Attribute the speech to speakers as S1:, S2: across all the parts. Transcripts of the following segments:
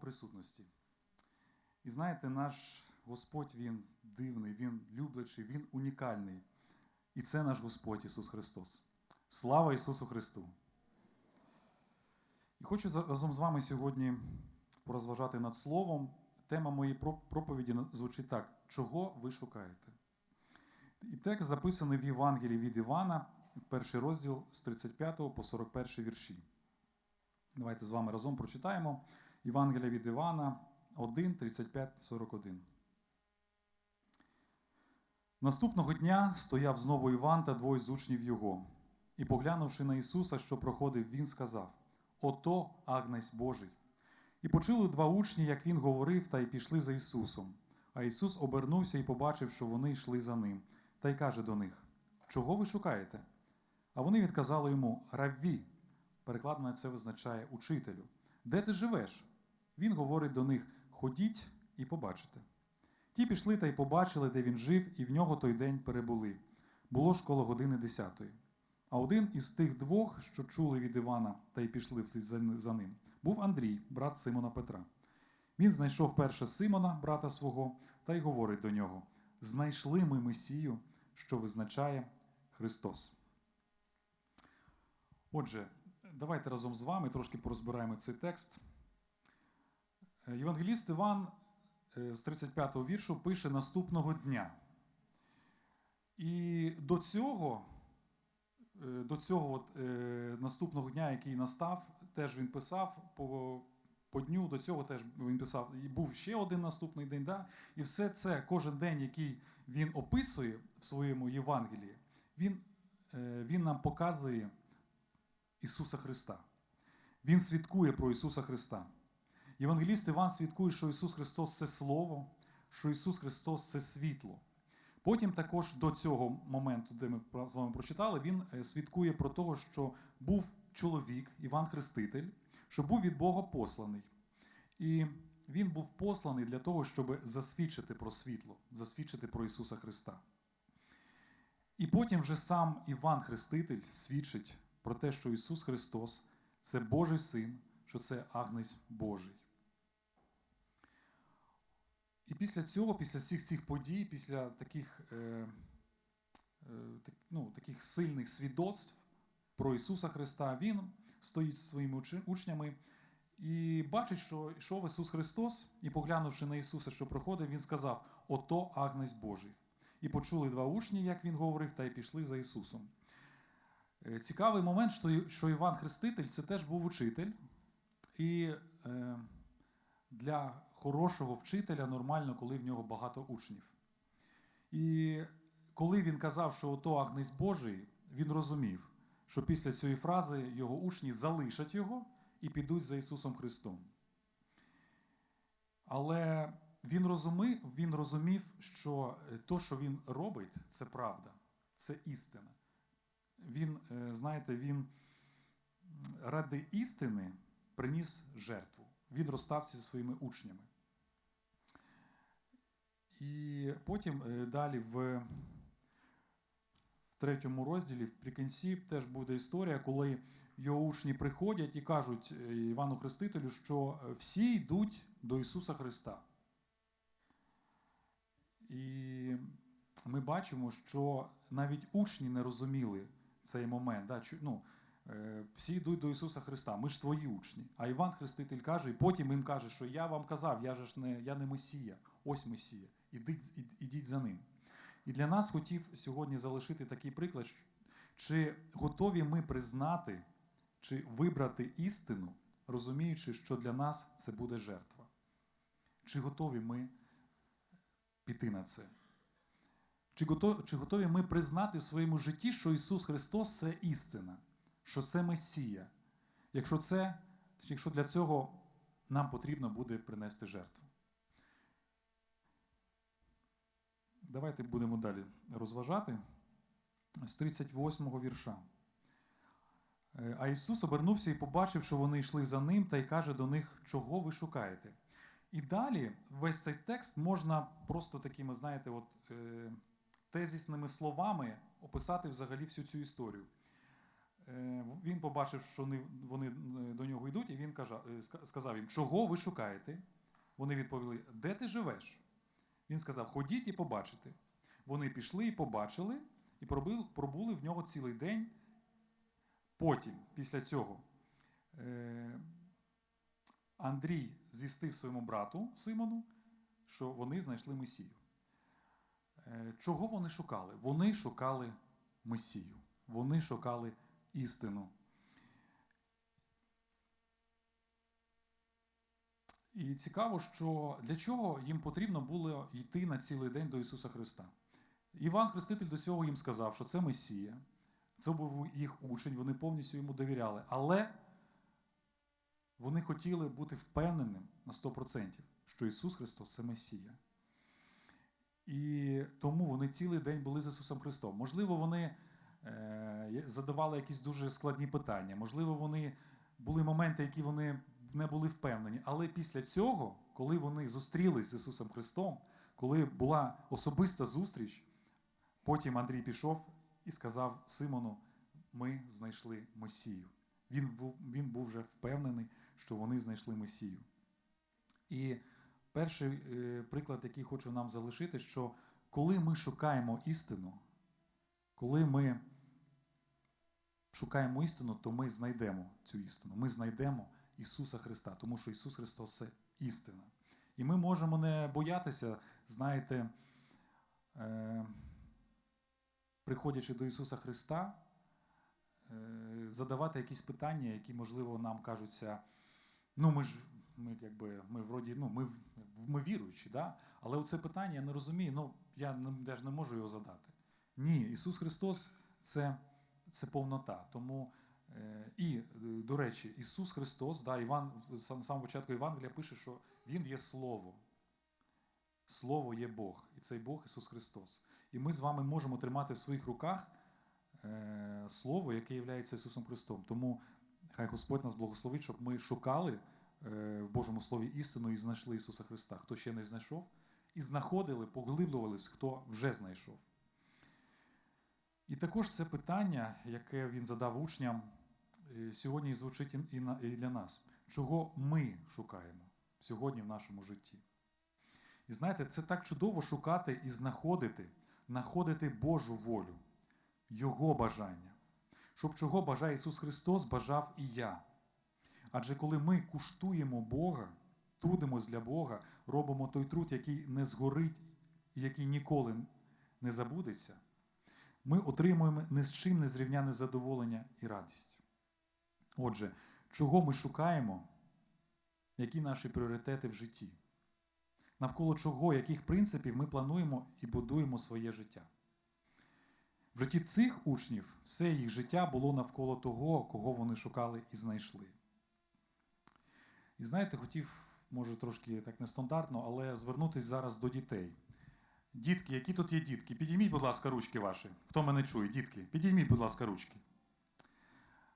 S1: присутності. І знаєте, наш Господь Він дивний, Він люблячий, Він унікальний. І це наш Господь Ісус Христос. Слава Ісусу Христу! І хочу разом з вами сьогодні порозважати над Словом. Тема моєї проповіді звучить так: чого ви шукаєте? І текст записаний в Євангелії від Івана, перший розділ з 35 по 41 вірші. Давайте з вами разом прочитаємо Євангелія від Івана 1, 35, 41. Наступного дня стояв знову Іван та двоє з учнів його. І, поглянувши на Ісуса, що проходив, він сказав: Ото Агнець Божий. І почули два учні, як він говорив, та й пішли за Ісусом. А Ісус обернувся і побачив, що вони йшли за ним, та й каже до них: Чого ви шукаєте? А вони відказали йому: Равві. Перекладено це визначає учителю. Де ти живеш? Він говорить до них: Ходіть і побачите. Ті пішли та й побачили, де він жив, і в нього той день перебули. Було ж коло години десятої. А один із тих двох, що чули від Івана та й пішли за- ним, був Андрій, брат Симона Петра. Він знайшов перше Симона, брата свого, та й говорить до нього: Знайшли ми Месію, що визначає Христос. Отже, давайте разом з вами трошки порозбираємо цей текст. Е, Євангеліст Іван е, з 35-го віршу пише наступного дня. І до цього, е, до цього от, наступного дня, який настав, теж він писав по, по дню, до цього теж він писав, і був ще один наступний день. Да? І все це, кожен день, який він описує в своєму Євангелії, він, він нам показує Ісуса Христа. Він свідкує про Ісуса Христа. Євангеліст Іван свідкує, що Ісус Христос це Слово, що Ісус Христос це світло. Потім також до цього моменту, де ми з вами прочитали, він е, свідкує про того, що був чоловік, Іван Хреститель, що був від Бога посланий. І він був посланий для того, щоб засвідчити про світло, засвідчити про Ісуса Христа. І потім вже сам Іван Хреститель свідчить про те, що Ісус Христос це Божий Син, що це Агнець Божий. І після цього, після всіх цих подій, після таких, е, е, ну, таких сильних свідоцтв про Ісуса Христа, Він стоїть зі своїми учнями і бачить, що йшов Ісус Христос, і поглянувши на Ісуса, що проходив, Він сказав: Ото Агнець Божий. І почули два учні, як він говорив, та й пішли за Ісусом. Е, Цікавий момент, що Іван Хреститель це теж був учитель. І е, для хорошого вчителя нормально, коли в нього багато учнів. І коли він казав, що ото Агнець Божий, він розумів, що після цієї фрази його учні залишать його і підуть за Ісусом Христом. Але він розумів, він розумів, що е, то, що він робить, це правда, це істина. Він, е, знаєте, він ради істини приніс жертву. Він розстався зі своїми учнями. І потім е, далі в, в третьому розділі, в прикінці, теж буде історія, коли його учні приходять і кажуть е, Івану Хрестителю, що е, всі йдуть до Ісуса Христа. І ми бачимо, що навіть учні не розуміли цей момент. Да? Ну, е, всі йдуть до Ісуса Христа, ми ж твої учні. А Іван Хреститель каже, і потім їм каже, що я вам казав, я ж не, я не Месія, ось Месія. Ідіть, ідіть за ним. І для нас хотів сьогодні залишити такий приклад, чи готові ми признати, чи вибрати істину, розуміючи, що для нас це буде жертва. Чи готові ми піти на це? Чи готові, чи готові ми признати в своєму житті, що Ісус Христос це істина, що це Месія? Якщо це, якщо для цього нам потрібно буде принести жертву. Давайте будемо далі розважати з 38 вірша. Е, А Ісус обернувся і побачив, що вони йшли за ним, та й каже до них, чого ви шукаєте. І далі весь цей текст можна просто такими, знаєте, от, е, тезісними словами описати взагалі всю цю історію. е, він побачив, що вони, е, до нього йдуть, і він кажа- е, сказав їм, чого ви шукаєте? Вони відповіли, де ти живеш? Він сказав, ходіть і побачите. Вони пішли і побачили, і пробули в нього цілий день. Потім, після цього, е, Андрій звістив своєму брату Симону, що вони знайшли Месію. Е, Чого вони шукали? Вони шукали Месію. Вони шукали істину. І цікаво, що для чого їм потрібно було йти на цілий день до Ісуса Христа. Іван Хреститель до цього їм сказав, що це Месія, це був їх учень, вони повністю йому довіряли. Але вони хотіли бути впевненим на 100%, що Ісус Христос це Месія. І тому вони цілий день були з Ісусом Христом. Можливо, вони е, задавали якісь дуже складні питання, можливо, вони були моменти, які вони не були впевнені. Але після цього, коли вони зустрілись з Ісусом Христом, коли була особиста зустріч, потім Андрій пішов і сказав Симону: ми знайшли Месію. Він, він був вже впевнений, що вони знайшли Месію. І перший е, приклад, який хочу нам залишити, що коли ми шукаємо істину, коли ми шукаємо істину, то ми знайдемо цю істину. Ми знайдемо Ісуса Христа, тому що Ісус Христос це істина. І ми можемо не боятися, знаєте, е, приходячи до Ісуса Христа, е, задавати якісь питання, які, можливо, нам кажуться, ну ми ж ми, якби, ми вроді, ну, ми, ми віруючі, да? але оце питання я не розумію, ну я, я ж не можу його задати. Ні, Ісус Христос це, це повнота. Тому і, е, до речі, Ісус Христос, да, Іван, на самому початку Євангелія пише, що Він є Слово. Слово є Бог, і цей Бог Ісус Христос. І ми з вами можемо тримати в своїх руках е, Слово, яке є Ісусом Христом. Тому хай Господь нас благословить, щоб ми шукали е, в Божому Слові істину і знайшли Ісуса Христа. Хто ще не знайшов, і знаходили, поглиблювались, хто вже знайшов. І також це питання, яке він задав учням, е, сьогодні звучить і для нас. Чого ми шукаємо сьогодні в нашому житті? І знаєте, це так чудово шукати і знаходити, знаходити Божу волю, Його бажання. Щоб чого бажає Ісус Христос, бажав і я. Адже коли ми куштуємо Бога, трудимось для Бога, робимо той труд, який не згорить і який ніколи не забудеться, ми отримуємо ні з чим незрівняне задоволення і радість. Отже, чого ми шукаємо, які наші пріоритети в житті? Навколо чого, яких принципів ми плануємо і будуємо своє життя? В житті цих учнів все їх життя було навколо того, кого вони шукали і знайшли. І знаєте, хотів, може, трошки так нестандартно, але звернутися зараз до дітей. Дітки, які тут є дітки, підійміть, будь ласка, ручки ваші. Хто мене чує, дітки, підійміть, будь ласка, ручки.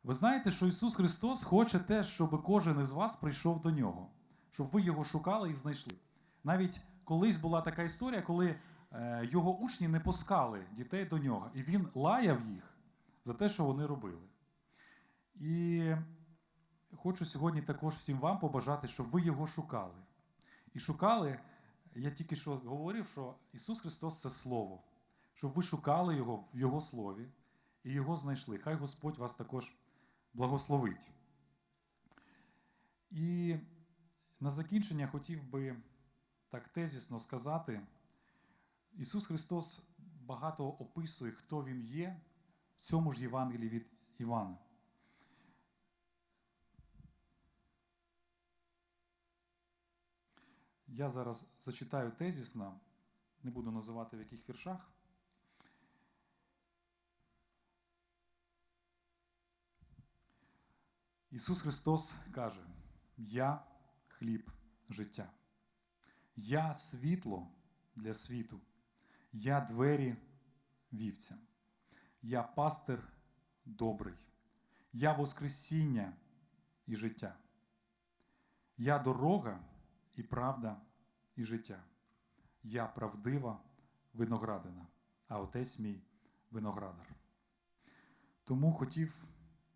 S1: Ви знаєте, що Ісус Христос хоче те, щоб кожен із вас прийшов до нього, щоб ви його шукали і знайшли. Навіть колись була така історія, коли е, його учні не пускали дітей до нього, і він лаяв їх за те, що вони робили. І хочу сьогодні також всім вам побажати, щоб ви його шукали. І шукали, я тільки що говорив, що Ісус Христос це Слово, щоб ви шукали Його в Його Слові і Його знайшли. Хай Господь вас також благословить. І на закінчення хотів би так тезісно сказати, Ісус Христос багато описує, хто Він є в цьому ж Євангелії від Івана. Я зараз зачитаю тезісно, не буду називати в яких віршах. Ісус Христос каже: Я хліб життя, я світло для світу, я двері вівцям, я пастир добрий, я Воскресіння і життя, я дорога і правда і життя. Я правдива виноградина, а отець мій виноградар. Тому хотів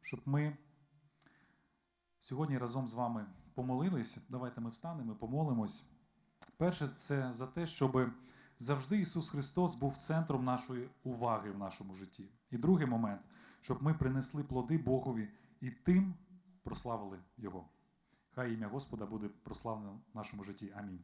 S1: щоб ми сьогодні разом з вами помолились. Давайте ми встанемо, помолимось. Перше, це за те, щоб завжди Ісус Христос був центром нашої уваги в нашому житті. І другий момент, щоб ми принесли плоди Богові і тим прославили Його. Хай ім'я Господа буде прославлено в нашому житті. Амінь.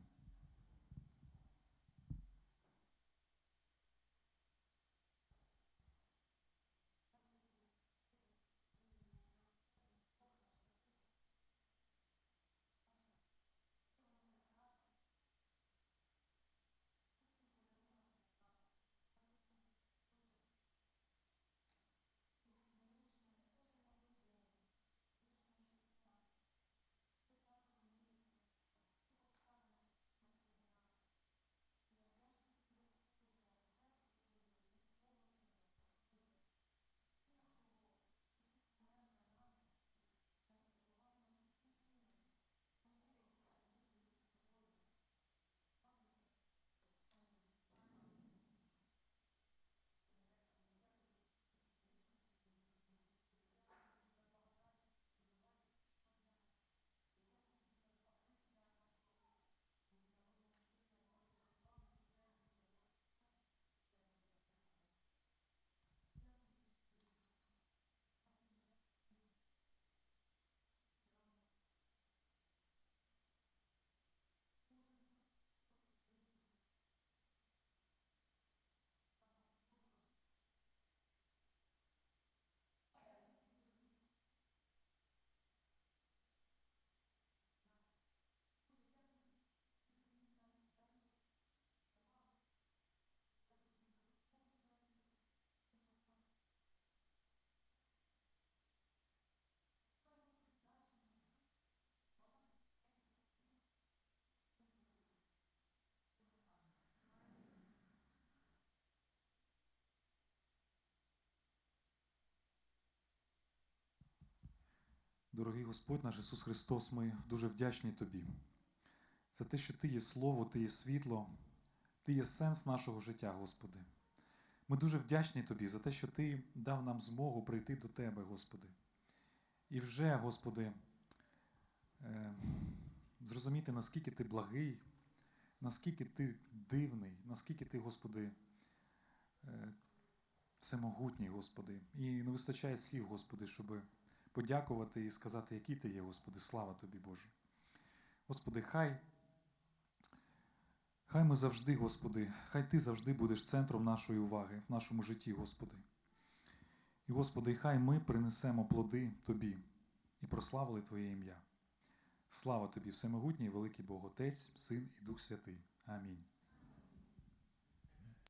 S1: Дорогий Господь наш Ісус Христос, ми дуже вдячні Тобі за те, що Ти є Слово, Ти є світло, Ти є сенс нашого життя, Господи. Ми дуже вдячні Тобі за те, що Ти дав нам змогу прийти до Тебе, Господи. І вже, Господи, е, зрозуміти, наскільки Ти благий, наскільки Ти дивний, наскільки Ти, Господи, е, всемогутній, Господи. І не вистачає слів, Господи, щоби подякувати і сказати, який ти є, Господи, слава тобі, Боже. Господи, хай, хай ми завжди, Господи, хай Ти завжди будеш центром нашої уваги в нашому житті, Господи. І, Господи, хай ми принесемо плоди Тобі і прославили Твоє ім'я. Слава Тобі, Всемогутній, великий Бог, Отець, Син і Дух Святий. Амінь.